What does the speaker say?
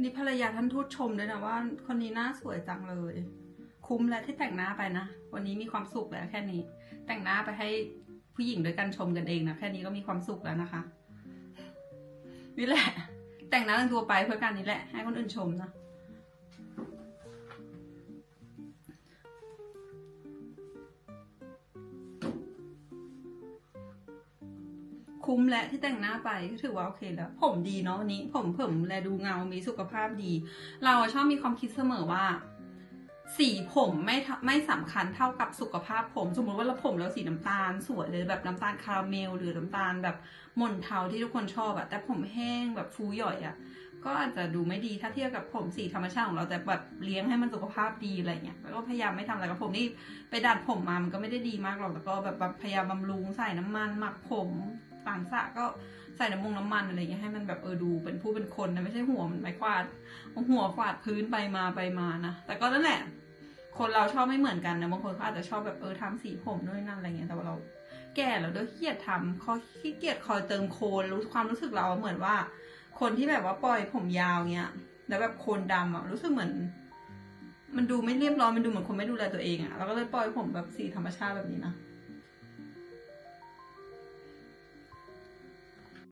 วันนี้ภรรยาท่านทูตชมด้วยนะว่า คนนี้หน้าสวยจังเลย คุ้มแล้วที่แต่งหน้าไปนะ วันนี้มีความสุขแล้วแค่นี้ แต่งหน้าไปให้ผู้หญิงด้วยกันชมกันเองนะแค่นี้ก็มีความสุขแล้วนะคะ นี่แหละ แต่งหน้าแต่งตัวไปเพื่อการนี้แหละ ให้คนอื่นชมนะ คุ้มและที่แต่งหน้าไปก็ถือว่าโอเคแล้ว ผมดีเนาะวันนี้ผมผมแลดูเงา มีสุขภาพดี เราชอบมีความคิดเสมอว่า สีผมไม่ไม่สำคัญเท่ากับสุขภาพผม สมมติว่าเราผมเราสีน้ำตาลสวยเลยแบบน้ำตาลคาราเมล หรือน้ำตาลแบบหม่นเทาที่ทุกคนชอบอะแต่ผมแห้งแบบฟูหย่อยอะก็อาจจะดูไม่ดีถ้าเทียบกับผมสีธรรมชาติของเราแต่แบบเลี้ยงให้มันสุขภาพดีอะไรเงี้ยแล้วก็พยายามไม่ทำอะไรกับผมนี่ไปดัดผมมามันก็ไม่ได้ดีมากหรอกแต่ก็แบบแบบพยายามบำรุงใส่น้ำมันหมักผม ต่างสระก็ใส่น้ำมงน้ำมันอะไรเงี้ยให้มันแบบเออดูเป็นผู้เป็นคนนะไม่ใช่หัวมันไม้กวาดเอาหัวกวาดพื้นไปมาไปมานะแต่ก็นั่นแหละ คนเราชอบไม่เหมือนกันนะบางคนเขาอาจจะชอบแบบเออทำสีผมด้วยนั่นอะไรเงี้ยแต่ว่าเราแก่แล้วด้วยขี้เกียจทำเขาขี้เกียจคอยเติมโคนรู้ความรู้สึกเราเหมือนว่า คนที่แบบว่าปล่อยผมยาวเงี้ยแล้วแบบโคนดำอะรู้สึกเหมือนมันดูไม่เรียบร้อย มันดูเหมือนคนไม่ดูแลตัวเองอะ เราก็เลยปล่อยผมแบบสีธรรมชาติแบบนี้นะ